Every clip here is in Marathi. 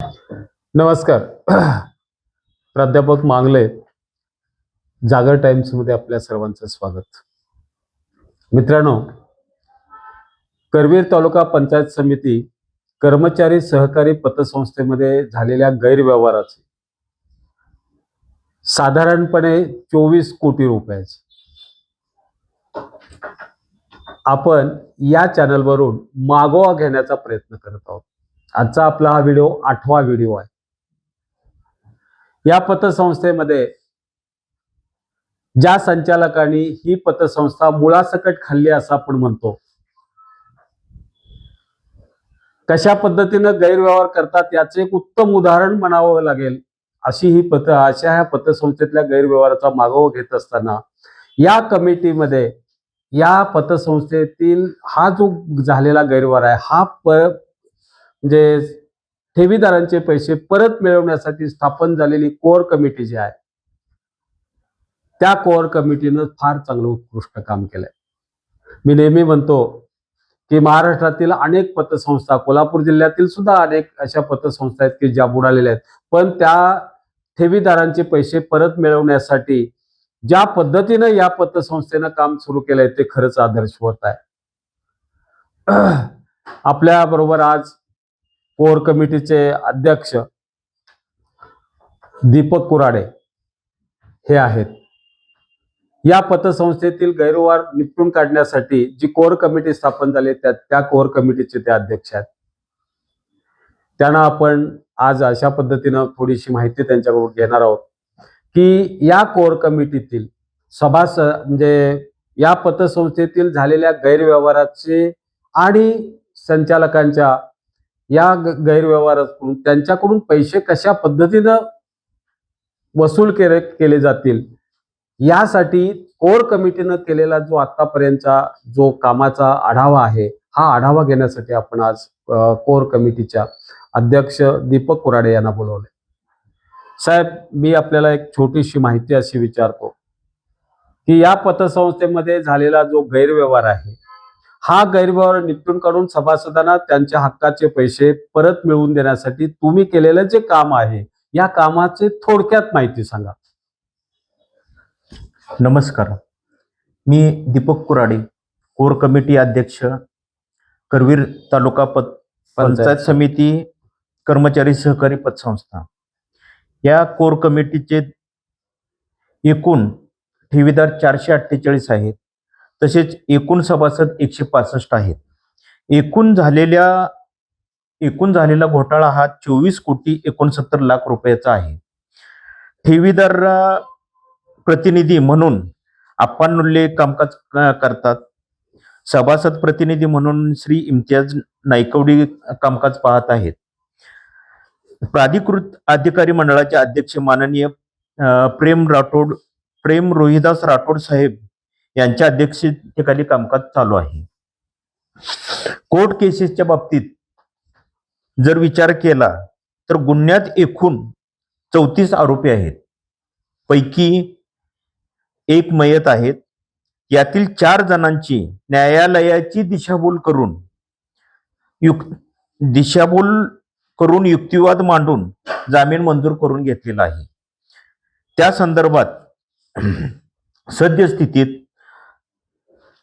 नमस्कार. प्राध्यापक मांगले जागर टाइम्समध्ये आपल्या सर्वांचं स्वागत. मित्रांनो करवीर तालुका पंचायत समिती कर्मचारी सहकारी पतसंस्थेमध्ये झालेल्या गैरव्यवहाराचे साधारणपणे चोवीस कोटी रुपयाचे. आपण या चॅनलवरून मागोवा घेण्याचा प्रयत्न करत आहोत. आजचा आपला हा व्हिडिओ आठवा व्हिडिओ आहे. या पतसंस्थेमध्ये ज्या संचालकांनी ही पतसंस्था मुळासकट खाल्ली असं आपण म्हणतो कशा पद्धतीनं गैरव्यवहार करतात याचं एक उत्तम उदाहरण म्हणावं लागेल अशी ही पत अशा ह्या पतसंस्थेतल्या गैरव्यवहाराचा मागोवा घेत असताना या कमिटीमध्ये या पतसंस्थेतील हा जो झालेला गैरव्यवहार आहे हा प म्हणजे ठेवीदारांचे पैसे परत मिळवण्यासाठी स्थापन झालेली कोर कमिटी जी आहे त्या कोअर कमिटीनं फार चांगलं उत्कृष्ट काम केलंय. मी नेहमी म्हणतो की महाराष्ट्रातील अनेक पतसंस्था कोल्हापूर जिल्ह्यातील सुद्धा अनेक अशा पतसंस्था आहेत की ज्या बुडालेल्या आहेत. पण त्या ठेवीदारांचे पैसे परत मिळवण्यासाठी ज्या पद्धतीनं या पतसंस्थेनं काम सुरू केलंय ते खरंच आदर्शवत आहे. आपल्या बरोबर आज कोर कमिटीचे अध्यक्ष दीपक कुराडे हे आहेत. या पतसंस्थेतील गैरव्यवहार निपटून काढण्यासाठी जी कोर कमिटी स्थापन झाली त्या त्या कोर कमिटीचे ते अध्यक्ष आहेत. त्यांना आपण आज अशा पद्धतीनं थोडीशी माहिती त्यांच्याकडून घेणार आहोत की या कोर कमिटीतील सभास म्हणजे या पतसंस्थेतील झालेल्या गैरव्यवहाराचे आणि संचालकांच्या या गैरव्यवहाराकडून गैरव्यवहारातून त्यांच्याकडून पैसे कशा पद्धतीनं वसूल केले केले जातील? यासाठी कोर कमिटीनं केलेला जो आतापर्यंतचा जो कामाचा आढावा आहे हा आढावा घेण्यासाठी आपण आज कोर कमिटीच्या अध्यक्ष दीपक कुराडे यांना बोलवले साहेब मी आपल्याला एक छोटीशी माहिती अशी विचारतो की या पतसंस्थेमध्ये झालेला जो गैरव्यवहार आहे हा गैरव्यवहार निपटून काढून सभासदांना त्यांच्या हक्काचे पैसे परत मिळवून देण्यासाठी तुम्ही केलेलं जे काम आहे या कामाचे थोडक्यात माहिती सांगा. नमस्कार. मी दीपक कुराडे कोर कमिटी अध्यक्ष करवीर तालुका पत पंचायत समिती कर्मचारी सहकारी पतसंस्था. या कोर कमिटीचे एकूण ठेवीदार चारशे अठ्ठेचाळीस आहेत. तसेच एकूण सभासद एकशे पासष्ट आहेत. एकूण झालेल्या एकूण झालेला घोटाळा हा चोवीस कोटी एकोणसत्तर लाख रुपयाचा आहे. ठेवीदार प्रतिनिधी म्हणून आप्पानुल्ले कामकाज करतात. सभासद प्रतिनिधी म्हणून श्री इम्तियाज नायकवडी कामकाज पाहत आहेत. प्राधिकृत अधिकारी मंडळाचे अध्यक्ष माननीय प्रेम राठोड प्रेम रोहिदास राठोड साहेब यांच्या अध्यक्षतेखाली कामकाज चालू आहे. कोर्ट केसेसच्या बाबतीत जर विचार केला तर गुन्ह्यात एकूण चौतीस आरोपी आहेत. पैकी एक मयत आहेत. यातील चार जणांची न्यायालयाची दिशाभूल करून युक् दिशाभूल करून युक्तिवाद मांडून जामीन मंजूर करून घेतलेला आहे. त्या संदर्भात सद्यस्थितीत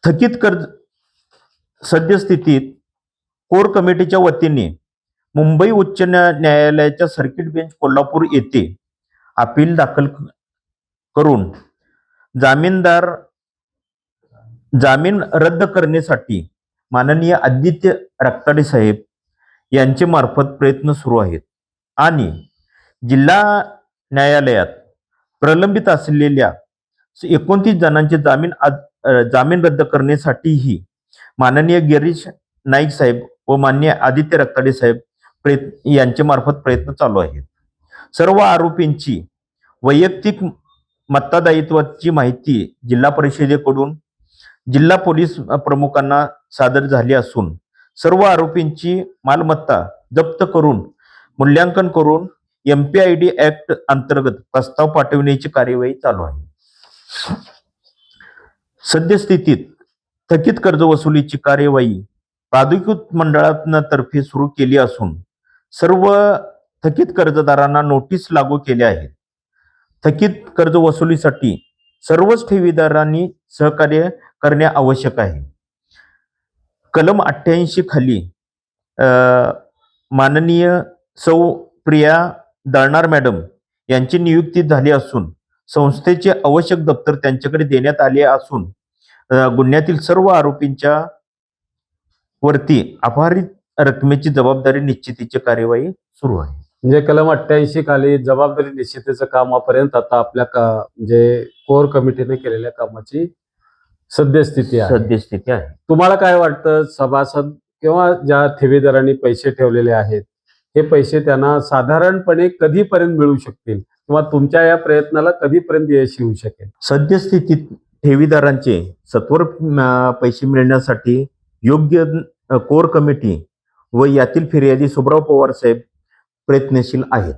थकीत कर्ज सद्यस्थितीत कोर कमिटीच्या वतीने मुंबई उच्च न्यायालयाच्या सर्किट बेंच कोल्हापूर येथे अपील दाखल करून जामीनदार जामीन रद्द करण्यासाठी माननीय आदित्य रक्ताडे साहेब यांचे मार्फत प्रयत्न सुरू आहेत. आणि जिल्हा न्यायालयात प्रलंबित असलेल्या एकोणतीस जणांचे जामीन आज- जामीन रद्द करण्यासाठीही माननीय गिरीश नाईक साहेब व माननीय आदित्य रक्ताडे साहेब प्रयत्न यांचे मार्फत प्रयत्न चालू आहेत. सर्व आरोपींची वैयक्तिक मत्तादायित्वाची माहिती जिल्हा परिषदेकडून जिल्हा पोलीस प्रमुखांना सादर झाली असून सर्व आरोपींची मालमत्ता जप्त करून मूल्यांकन करून M P I D act अंतर्गत प्रस्ताव पाठविण्याची कार्यवाही चालू आहे. सद्यस्थितीत थकीत कर्ज वसुलीची कार्यवाही प्राधिकृत मंडळातर्फे सुरू केली असून सर्व थकीत कर्जदारांना नोटीस लागू केल्या आहेत थकीत कर्ज वसुलीसाठी सर्वच ठेवीदारांनी सहकार्य करणे आवश्यक आहे. कलम अठ्ठ्याऐंशी खाली माननीय सौ प्रिया दळणार मॅडम यांची नियुक्ती झाली असून संस्थेचे आवश्यक दप्तर त्यांच्याकडे देण्यात आले असून गुन्ह्यातील सर्व आरोपींच्या वरती अपहरित रकमेची जबाबदारी निश्चितीची कार्यवाही सुरू आहे. म्हणजे कलम अठ्ठ्याऐंशी खाली जबाबदारी निश्चितीचं कामापर्यंत आता आपल्या का म्हणजे कोर कमिटीने केलेल्या कामाची सद्यस्थिती आहे. सद्यस्थिती आहे. तुम्हाला काय वाटतं सभासद किंवा ज्या ठेवीदारांनी पैसे ठेवलेले आहेत हे पैसे त्यांना साधारणपणे कधीपर्यंत मिळू शकतील? किंवा तुमच्या या प्रयत्नाला कधीपर्यंत यश येऊ शकेल? सद्यस्थितीत ठेवीदारांचे सत्वर पैसे मिळण्यासाठी योग्य कोर कमिटी व यातील फिर्यादी सुब्राव पवार साहेब प्रयत्नशील आहेत.